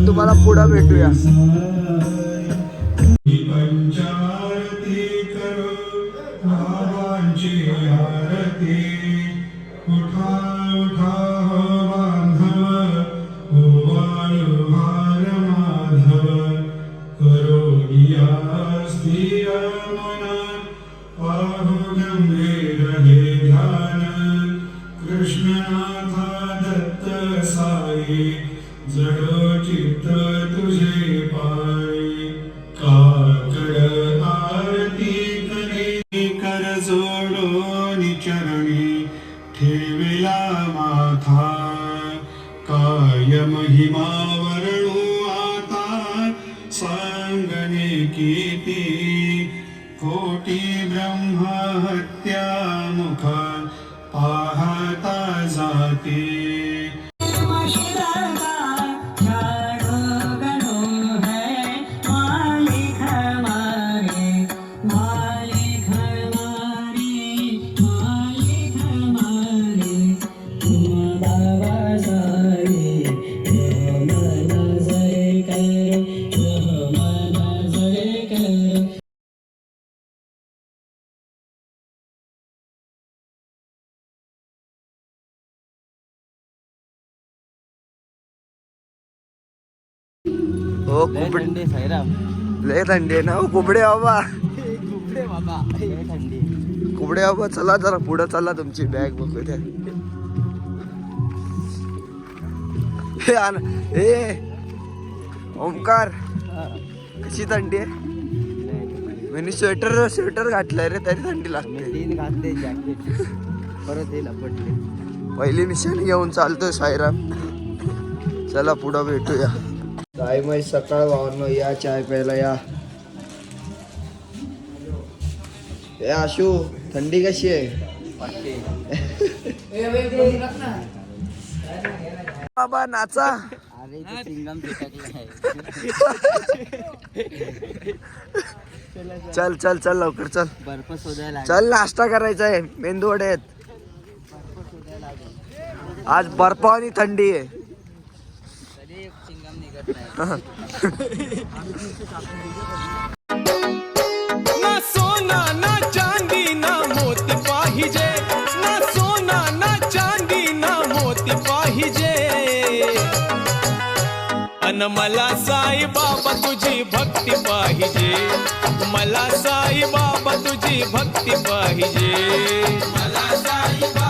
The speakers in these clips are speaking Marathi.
मग तुम्हाला पुढं भेटूया. हो लय थंडी आहे ना हो कुबडे बाबा. कुबडे बाबा. चला जरा पुढं चला तुमची बॅग बघू द्या हे आण हे ओमकार कशी थंडी आहे? मी स्वेटर स्वेटर घातलंय रे तरी थंडी लागते. तीन घातले जॅकेट परत पडले पहिली निशाणी घेऊन चालतोय साईराम. चला पुढं भेटूया. काय माहिती सकाळ भावांनो या चाय प्यायला या. ए आशू थंडी कशी आहे? बाबा नाचा. अरे चल चल चल लवकर चल. बर्फ शोधायला चल नाश्ता करायचा आहे. मेंदू वडे आहेत. आज बर्फ आणि थंडी आहे. ना सोना, ना चांदी, ना मोती पाहिजे. ना सोना, ना चांदी, ना मोती पाहिजे. मला साई बाबा तुझी भक्ती पाहिजे. मला साई बाबा तुझी भक्ती पाहिजे. मला साई बाबा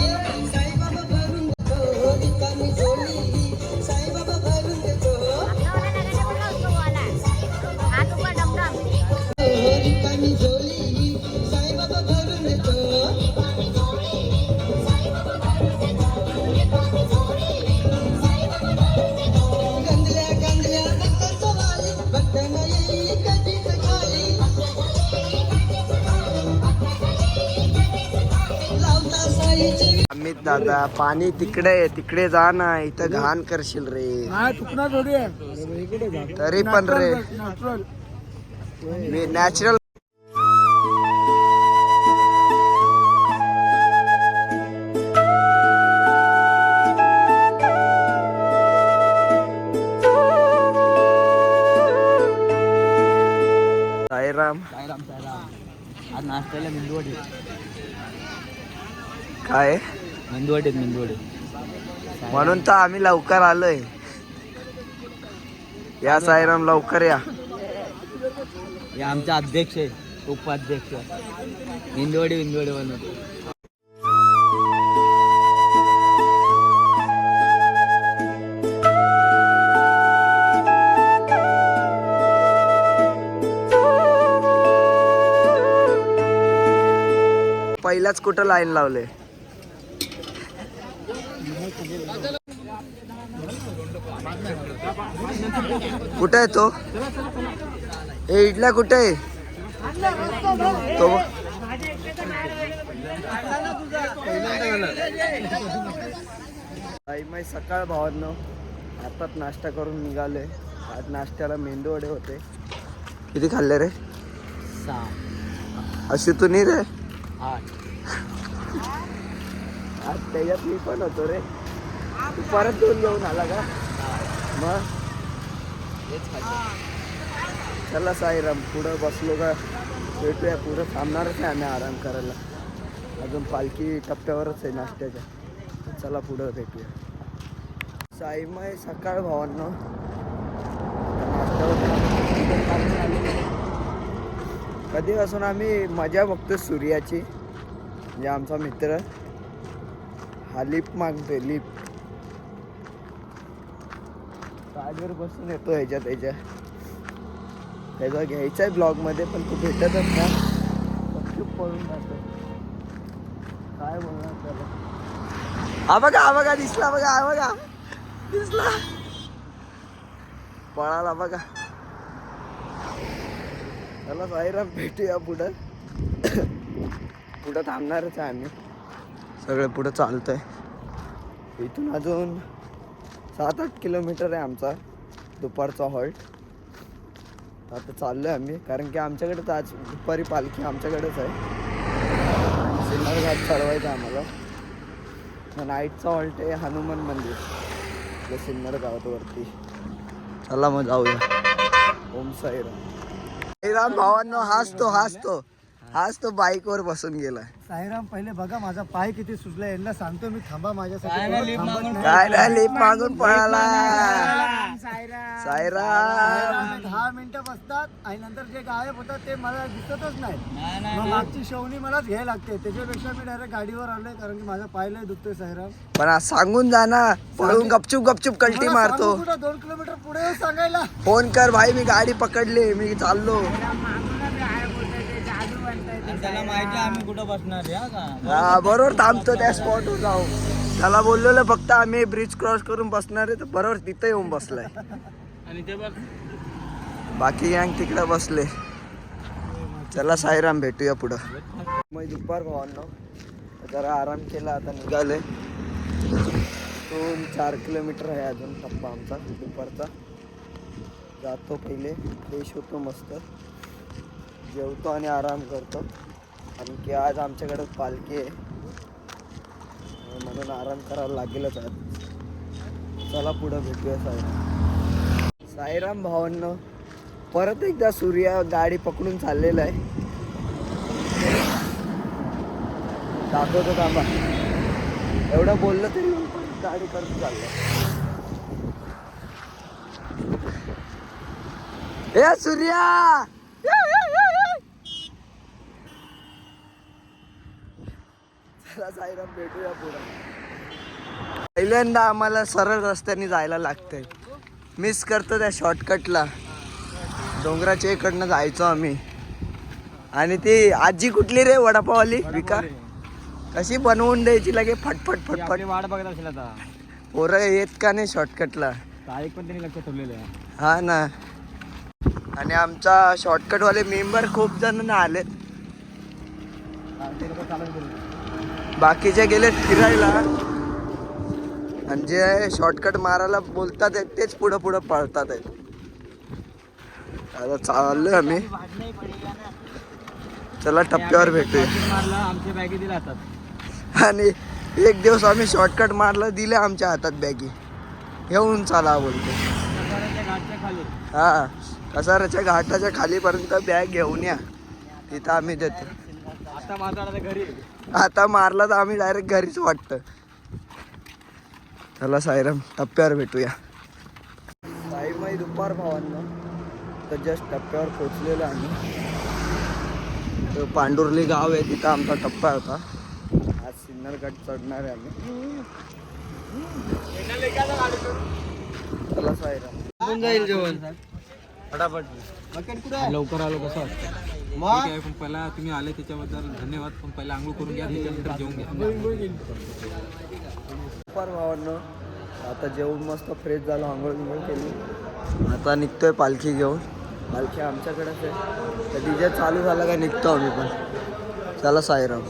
Yeah. दादा पाणी तिकडे आहे, तिकडे जा ना इथं घाण करशील रे. तरी पण रे. मी नॅचरल मेंदूवडी मेंदूवडी. म्हणून तर आम्ही लवकर आलोय. या साईराम लवकर या. हे आमचे अध्यक्ष आहे उपाध्यक्ष. मेंदूवडी मेंदूवडी बनवतो पहिलाच कुठं लाईन लावले कुठे आहे तो? ए इडला कुठे आहे? तो आई माई सकाळ भावांनो आताच नाश्ता करून निघाले आज नाश्त्याला मेंदू वडे होते. किती खाल्ले रे? सहा. अशी तू नाही रे? आठ. आज त्याच्यात मी पण होतो रे. तू परत दोन घेऊन आला का? मग? हेच चला साईराम पुढं बसलो का? भेटूया पुढं थांबणारच नाही आम्ही आराम करायला. अजून पालखी टप्प्यावरच आहे नाश्त्याच्या. चला पुढं भेटूया. साईमय सकाळ भावांनो. कधीपासून आम्ही मजा बघतो सूर्याची. म्हणजे आमचा मित्र. हा लिप मागतोय लिप. गाडीवर बसून येतो ह्याच्यात त्याच्या त्याचा घ्यायचा आहे ब्लॉगमध्ये पण तू भेटतच ना गपचूप पळून जातो. काय बोलणार त्याला? हा बघा हा बघा दिसला बघा हा बघा. दिसला. पळाला बघा. चला साईराम भेटूया पुढं. पुढं थांबणारच आहे आम्ही. सगळं पुढं चालतंय. इथून अजून सात आठ किलोमीटर आहे आमचा दुपारचा हॉल्ट. आता चाललो आहे आम्ही कारण की आमच्याकडे आज दुपारी पालखी आमच्याकडेच आहे. सिन्नर घाट चढवायचा आम्हाला. नाईटचा हॉल्ट आहे हनुमान मंदिर. आपल्या सिन्नर गावातवरती चला मग जाऊया. ओम साईराम. साईराम भावांनो हाच तो हाच तो. हाच तो बाईकवर बसून गेलाय. साईराम पहिले बघा माझा पाय किती सुजला यांना सांगतो मी थांबा काय माझ्यासाठी. काय नाही लिप मागून पळाला. साईराम दहा मिनिटं बसतात आणि नंतर जे गायब होतात ते मला दिसतच नाही नाही. मग नाही मागची शेवणी मलाच घ्यायला लागते. त्याच्यापेक्षा मी डायरेक्ट गाडीवर आलोय कारण की माझा पाय लय दुखतोय साईराम. पण आज सांगून जा ना पळून गपचूप गपचूप कल्टी मारतो. दोन किलोमीटर पुढे सांगायला. फोन कर भाई मी गाडी पकडली मी चाललो. त्याला माहिती आहे आम्ही कुठं बसणार आहे हा हा बरोबर थांबतो त्या स्पॉटवर जाऊ. त्याला बोललेलं फक्त आम्ही ब्रिज क्रॉस करून बसणार आहे तर बरोबर तिथे येऊन बसलाय. आणि ते बघ. बाकी गँग तिकडे बसले. चला साईराम भेटूया पुढं. मग दुपार भावांनो जरा आराम केला आता निघाले दोन चार किलोमीटर आहे अजून टप्पा आमचा दुपारचा. जातो पहिले फ्रेश होतो मस्त. जेवतो आणि आराम करतो. कारण की आज आमच्याकडे पालखी आहे. म्हणून आराम करायला लागेलच आज. चला पुढं भेटूया साईराम. साईराम भावांनो परत एकदा सूर्या गाडी पकडून चाललेला आहे. दाखवतो थांबा. एवढं बोललं तरी गाडी करून चाललं. ए सूर्या! साईराम भेटूया पुढं. पहिल्यांदा आम्हाला सरळ रस्त्याने जायला लागतंय. मिस करतो त्या शॉर्टकटला डोंगराच्या इकडनं जायचो आम्ही. आणि ती आजी कुठली रे वडापाववाली? विका? कशी बनवून द्यायची लगे? फटफट फटफट वाट बघत असेल आता. पोरं येत का नाही शॉर्टकटला तारीख पण त्यांनी लक्षात ठेवलेलं आहे. हा ना. आणि आमचा शॉर्टकटवाले मेंबर खूप जण ना आलेत गेले बाकीचे गेलेत फिरायला. आणि जे शॉर्टकट मारायला बोलतात आहेत तेच पुढं पुढं पळतात आहेत. आता चाललोय आम्ही. चला टप्प्यावर भेटूया. मारलं आमच्या बॅगे दिल्या हातात. आणि एक दिवस आम्ही शॉर्टकट मारलं दिले आमच्या हातात बॅगी घेऊन चाला बोलतो. हा कसाऱ्याच्या घाटाच्या खालीपर्यंत बॅग घेऊन या. तिथं आम्ही देतो. आता मारताना घरी आता मारला तर आम्ही डायरेक्ट घरीच वाटतं. चला साईराम टप्प्यावर भेटूया. साईमाई दुपार भावांना. तर जस्ट टप्प्यावर पोचलेलो आम्ही. पांडुर्ली गाव आहे तिथं आमचा टप्पा होता. आज सिन्नरगड चढणार आहे आम्ही. चला जाईल जेवण. फटाफट. लवकर आलो कसं वाटतं? ठीक आहे पण पहिला तुम्ही आले त्याच्याबद्दल धन्यवाद. पण पहिला आंघोळ करून घ्या त्याच्यानंतर जेवून घ्या. दुपार भावांनो आता जेवण मस्त फ्रेश झालो आंघोळ बिंघोळ केली. आता निघतोय पालखी घेऊन. पालखी आमच्याकडेच आहे. तर डीजे चालू झाला का निघतो आम्ही पण. चला साईराम.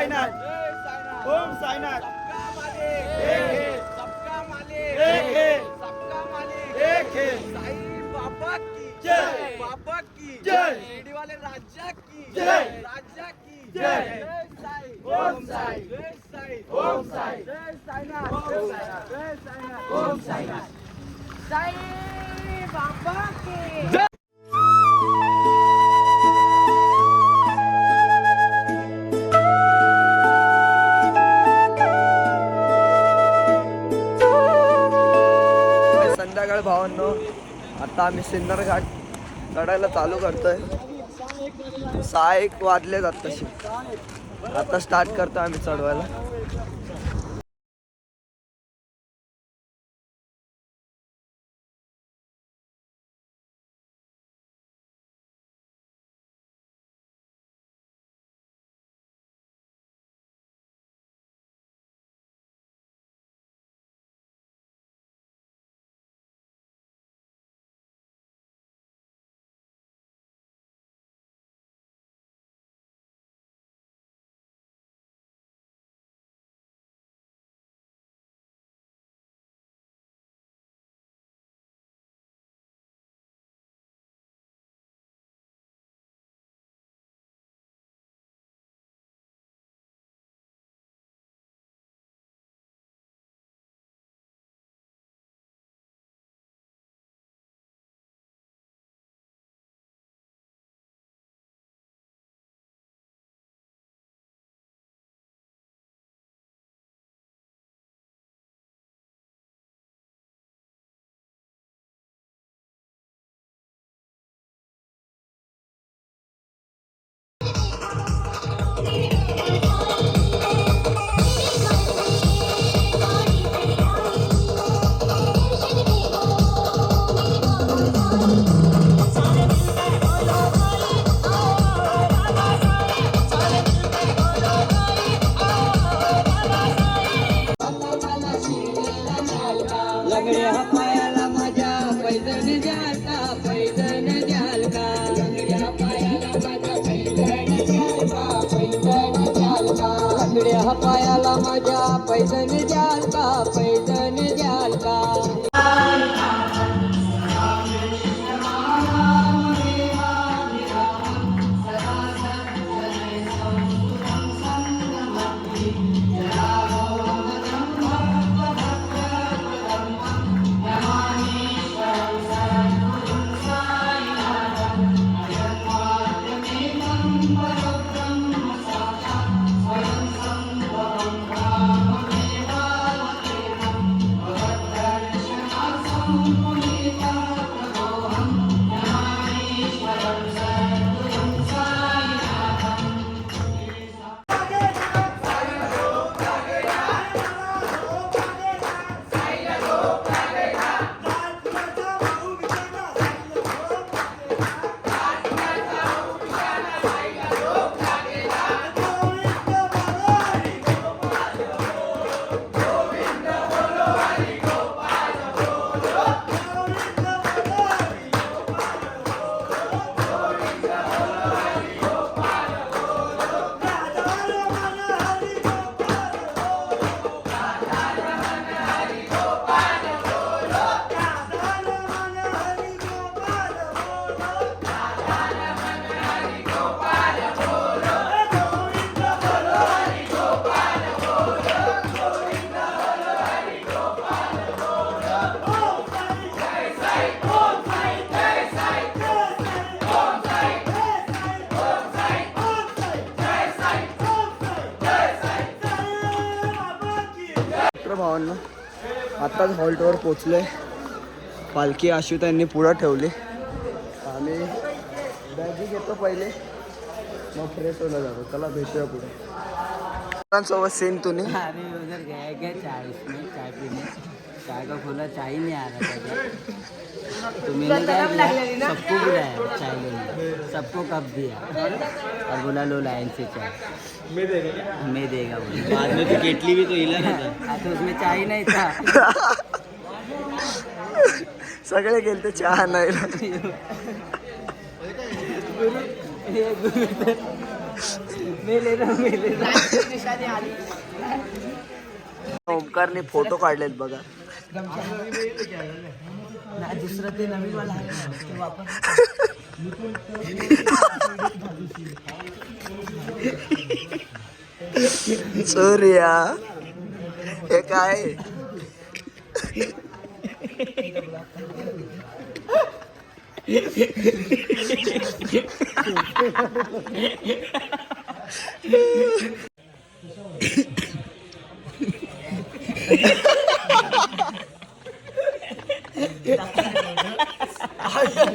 साईनाथ. ओम साईनाथ. है. बाबा की जय बाबा की जय. शिर्डीवाले राजा की जय. राजा की जय. साई ओम साई. जय साई ओम साई. जय साईनाथ जय साईनाथ ओम साईनाथ साई बाबा की. आम्ही सिन्नर घाट चढायला चालू करतोय. सहा एक वाजले जात तसे. आता स्टार्ट करतो आम्ही चढवायला. hakaya lama ऑन आत्ताच हॉल्टवर पोचलोय पालखी आशू त्यांनी पुढं ठेवली. आम्ही बॅगी घेतो पहिले. मग फ्रेश व्हायला जातो. चला भेटूया पुढे. सोबत सेम तुम्ही. अरे उधर गया क्या चाय इसमें चाय पीने चाय का खोला चाय नाही नहीं आ रहा था तो मैंने क्या किया सबको बुलाया चाय लेने सबको कप दिया और बोला लो लाइन से चाय मैं देगा मैं देगा बोले बाद में तो केटली भी तो हिला तो उसमें चाय नहीं था। सगळे गेले ते चहा नाही ओमकारने फोटो काढलेत बघा. ना दुसरं ते नवीन वाला आहे. ते वापर सूर्या हे काय?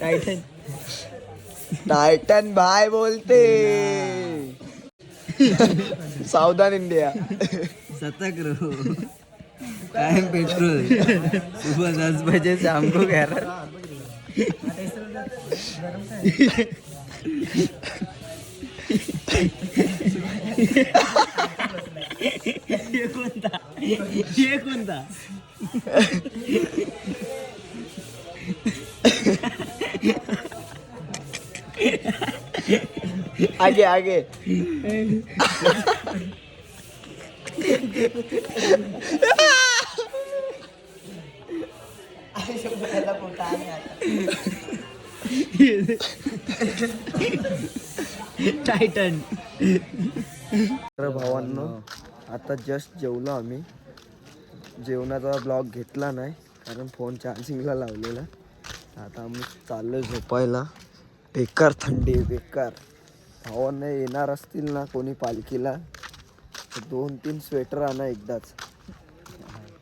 टायटन. टायटन भाय बोलते. सावधान इंडिया. सतर्क रहो. Time patrol. सुबह दस बजे शाम को ग्यारह. ये कौन था ये कोणता आगे आगे टायटन भावांनो आता जस्ट जेवलो आम्ही. जेवणाचा ब्लॉग घेतला नाही कारण फोन चार्जिंगला लावलेला. आता आम्ही चाललो झोपायला. बेकार थंडी बेकार. भावांना येणार असतील ना कोणी पालखीला तर दोन तीन स्वेटर आणा एकदाच.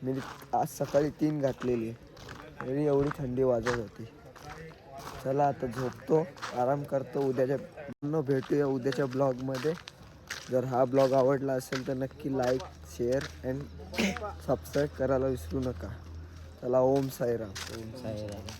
मी आज सकाळी तीन घातलेली तरी एवढी थंडी वाजत होती. चला आता झोपतो आराम करतो. उद्याच्या भेटूया उद्याच्या ब्लॉगमध्ये जर हा ब्लॉग आवडला असेल तर नक्की लाईक शेअर अँड सबस्क्राईब करायला विसरू नका. चला ओम साईराम. ओम साईराम.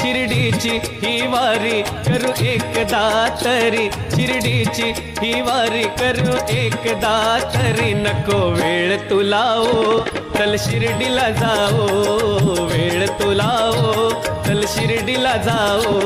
शिर्डीची ही वारी करू एकदा तरी. शिर्डीची ही वारी करू एकदा तरी. नको वेळ तुला ओ चल शिर्डीला जाओ वेळ तुला ओ चल शिर्डीला जाओ